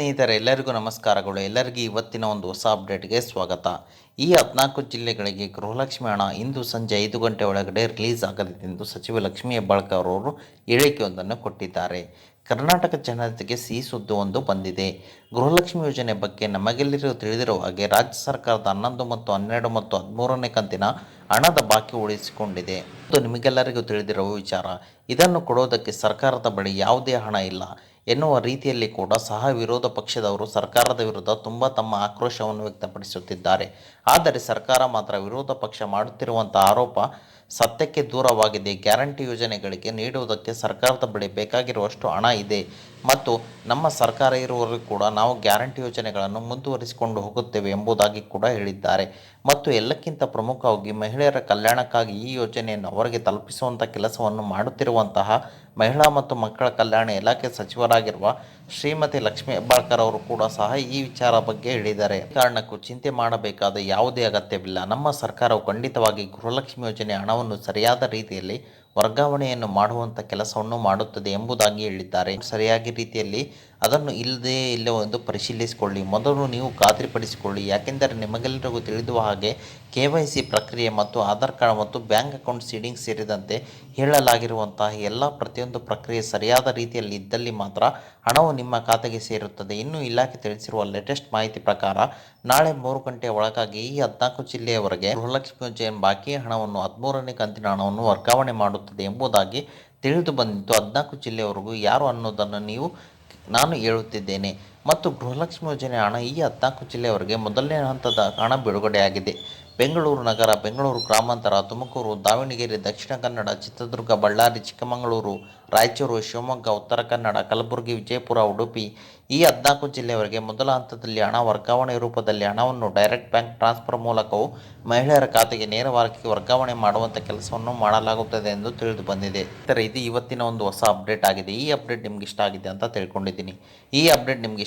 ಸ್ನೇಹಿತರೆ, ಎಲ್ಲರಿಗೂ ನಮಸ್ಕಾರಗಳು. ಎಲ್ಲರಿಗೂ ಇವತ್ತಿನ ಒಂದು ಹೊಸ ಅಪ್ಡೇಟ್ಗೆ ಸ್ವಾಗತ. ಈ ಹದಿನಾಲ್ಕು ಜಿಲ್ಲೆಗಳಿಗೆ ಗೃಹಲಕ್ಷ್ಮಿ ಹಣ ಇಂದು ಸಂಜೆ ಐದು ಗಂಟೆ ಒಳಗಡೆ ರಿಲೀಸ್ ಆಗಲಿದೆ ಎಂದು ಸಚಿವ ಲಕ್ಷ್ಮೀ ಹೆಬ್ಬಾಳ್ಕರ್ ಅವರು ಹೇಳಿಕೆಯೊಂದನ್ನು ಕೊಟ್ಟಿದ್ದಾರೆ. ಕರ್ನಾಟಕ ಜನತೆಗೆ ಸಿಹಿ ಸುದ್ದಿ ಒಂದು ಬಂದಿದೆ. ಗೃಹಲಕ್ಷ್ಮಿ ಯೋಜನೆ ಬಗ್ಗೆ ನಮಗೆಲ್ಲರಿಗೂ ತಿಳಿದಿರುವ ಹಾಗೆ ರಾಜ್ಯ ಸರ್ಕಾರದ ಹನ್ನೊಂದು ಮತ್ತು ಹನ್ನೆರಡು ಮತ್ತು ಹದಿಮೂರನೇ ಕಂತಿನ ಹಣದ ಬಾಕಿ ಉಳಿಸಿಕೊಂಡಿದೆ. ಮತ್ತು ನಿಮಗೆಲ್ಲರಿಗೂ ತಿಳಿದಿರುವ ವಿಚಾರ, ಇದನ್ನು ಕೊಡೋದಕ್ಕೆ ಸರ್ಕಾರದ ಬಳಿ ಯಾವುದೇ ಹಣ ಇಲ್ಲ. ಎನ್ನುವ ರೀತಿಯಲ್ಲಿ ಕೂಡ ಸಹ ವಿರೋಧ ಪಕ್ಷದವರು ಸರ್ಕಾರದ ವಿರುದ್ಧ ತುಂಬ ತಮ್ಮ ಆಕ್ರೋಶವನ್ನು ವ್ಯಕ್ತಪಡಿಸುತ್ತಿದ್ದಾರೆ. ಆದರೆ ಸರ್ಕಾರ ಮಾತ್ರ ವಿರೋಧ ಪಕ್ಷ ಮಾಡುತ್ತಿರುವಂಥ ಆರೋಪ ಸತ್ಯಕ್ಕೆ ದೂರವಾಗಿದೆ. ಗ್ಯಾರಂಟಿ ಯೋಜನೆಗಳಿಗೆ ನೀಡುವುದಕ್ಕೆ ಸರ್ಕಾರದ ಬಳಿ ಬೇಕಾಗಿರುವಷ್ಟು ಹಣ ಇದೆ. ಮತ್ತು ನಮ್ಮ ಸರ್ಕಾರ ಇರುವವರೆಗೂ ಕೂಡ ನಾವು ಗ್ಯಾರಂಟಿ ಯೋಜನೆಗಳನ್ನು ಮುಂದುವರಿಸಿಕೊಂಡು ಹೋಗುತ್ತೇವೆ ಎಂಬುದಾಗಿ ಕೂಡ ಹೇಳಿದ್ದಾರೆ. ಮತ್ತು ಎಲ್ಲಕ್ಕಿಂತ ಪ್ರಮುಖವಾಗಿ ಮಹಿಳೆಯರ ಕಲ್ಯಾಣಕ್ಕಾಗಿ ಈ ಯೋಜನೆಯನ್ನು ಅವರಿಗೆ ತಲುಪಿಸುವಂಥ ಕೆಲಸವನ್ನು ಮಾಡುತ್ತಿರುವಂತಹ ಮಹಿಳಾ ಮತ್ತು ಮಕ್ಕಳ ಕಲ್ಯಾಣ ಇಲಾಖೆ ಸಚಿವರಾಗಿರುವ ಶ್ರೀಮತಿ ಲಕ್ಷ್ಮೀ ಹೆಬ್ಬಾಳ್ಕರ್ ಅವರು ಕೂಡ ಸಹ ಈ ವಿಚಾರ ಬಗ್ಗೆ ಹೇಳಿದ್ದಾರೆ. ಕಾರಣಕ್ಕೂ ಚಿಂತೆ ಮಾಡಬೇಕಾದ ಯಾವುದೇ ಅಗತ್ಯವಿಲ್ಲ. ನಮ್ಮ ಸರ್ಕಾರವು ಖಂಡಿತವಾಗಿ ಗೃಹಲಕ್ಷ್ಮಿ ಯೋಜನೆ ಹಣವನ್ನು ಸರಿಯಾದ ರೀತಿಯಲ್ಲಿ ವರ್ಗಾವಣೆಯನ್ನು ಮಾಡುವಂಥ ಕೆಲಸವನ್ನು ಮಾಡುತ್ತದೆ ಎಂಬುದಾಗಿ ಹೇಳಿದ್ದಾರೆ. ಸರಿಯಾಗಿ ರೀತಿಯಲ್ಲಿ ಅದನ್ನು ಇಲ್ಲದೆ ಇಲ್ಲವೋ ಎಂದು ಪರಿಶೀಲಿಸಿಕೊಳ್ಳಿ. ಮೊದಲು ನೀವು ಖಾತ್ರಿಪಡಿಸಿಕೊಳ್ಳಿ. ಯಾಕೆಂದರೆ ನಿಮಗೆಲ್ಲರಿಗೂ ತಿಳಿದುವ ಹಾಗೆ ಕೆ ವೈ ಸಿ ಪ್ರಕ್ರಿಯೆ ಮತ್ತು ಆಧಾರ್ ಕಾರ್ಡ್ ಮತ್ತು ಬ್ಯಾಂಕ್ ಅಕೌಂಟ್ ಸೀಡಿಂಗ್ ಸೇರಿದಂತೆ ಹೇಳಲಾಗಿರುವಂತಹ ಎಲ್ಲ ಪ್ರತಿಯೊಂದು ಪ್ರಕ್ರಿಯೆ ಸರಿಯಾದ ರೀತಿಯಲ್ಲಿ ಇದ್ದಲ್ಲಿ ಮಾತ್ರ ಹಣವು ನಿಮ್ಮ ಖಾತೆಗೆ ಸೇರುತ್ತದೆ. ಇನ್ನು ಇಲಾಖೆ ತಿಳಿಸಿರುವ ಲೇಟೆಸ್ಟ್ ಮಾಹಿತಿ ಪ್ರಕಾರ ನಾಳೆ ಮೂರು ಗಂಟೆಯ ಒಳಗಾಗಿ ಈ ಹದಿನಾಲ್ಕು ಜಿಲ್ಲೆಯವರೆಗೆ ಗೃಹಲಕ್ಷ್ಮಿ ಯೋಜನೆ ಬಾಕಿ ಹಣವನ್ನು ಹದಿಮೂರನೇ ಕಂತಿನ ಹಣವನ್ನು ವರ್ಗಾವಣೆ ಮಾಡುತ್ತದೆ ಎಂಬುದಾಗಿ ತಿಳಿದು ಬಂದಿದ್ದು ಹದಿನಾಲ್ಕು ಜಿಲ್ಲೆಯವರೆಗೂ ಯಾರು ಅನ್ನೋದನ್ನು ನೀವು ನಾನು ಹೇಳುತ್ತಿದ್ದೇನೆ. ಮತ್ತು ಗೃಹಲಕ್ಷ್ಮಿ ಯೋಜನೆ ಹಣ ಈ ಹದಿನಾಲ್ಕು ಜಿಲ್ಲೆಯವರೆಗೆ ಮೊದಲನೇ ಹಂತದ ಹಣ ಬಿಡುಗಡೆಯಾಗಿದೆ. ಬೆಂಗಳೂರು ನಗರ, ಬೆಂಗಳೂರು ಗ್ರಾಮಾಂತರ, ತುಮಕೂರು, ದಾವಣಗೆರೆ, ದಕ್ಷಿಣ ಕನ್ನಡ, ಚಿತ್ರದುರ್ಗ, ಬಳ್ಳಾರಿ, ಚಿಕ್ಕಮಗಳೂರು, ರಾಯಚೂರು, ಶಿವಮೊಗ್ಗ, ಉತ್ತರ ಕನ್ನಡ, ಕಲಬುರಗಿ, ವಿಜಯಪುರ, ಉಡುಪಿ ಈ ಹದಿನಾಲ್ಕು ಜಿಲ್ಲೆಯವರೆಗೆ ಮೊದಲ ಹಂತದಲ್ಲಿ ಹಣ ವರ್ಗಾವಣೆ ರೂಪದಲ್ಲಿ ಹಣವನ್ನು ಡೈರೆಕ್ಟ್ ಬ್ಯಾಂಕ್ ಟ್ರಾನ್ಸ್ಫರ್ ಮೂಲಕವೂ ಮಹಿಳೆಯರ ಖಾತೆಗೆ ನೇರವಾಗಿ ವರ್ಗಾವಣೆ ಮಾಡುವಂಥ ಕೆಲಸವನ್ನು ಮಾಡಲಾಗುತ್ತದೆ ಎಂದು ತಿಳಿದು ಬಂದಿದೆ ಇದು ಇವತ್ತಿನ ಒಂದು ಹೊಸ ಅಪ್ಡೇಟ್ ಆಗಿದೆ. ಈ ಅಪ್ಡೇಟ್ ನಿಮ್ಗೆ ಇಷ್ಟ ಆಗಿದೆ ಅಂತ ತಿಳ್ಕೊಂಡಿದ್ದೀನಿ. ಈ ಅಪ್ಡೇಟ್ ನಿಮ್ಗೆ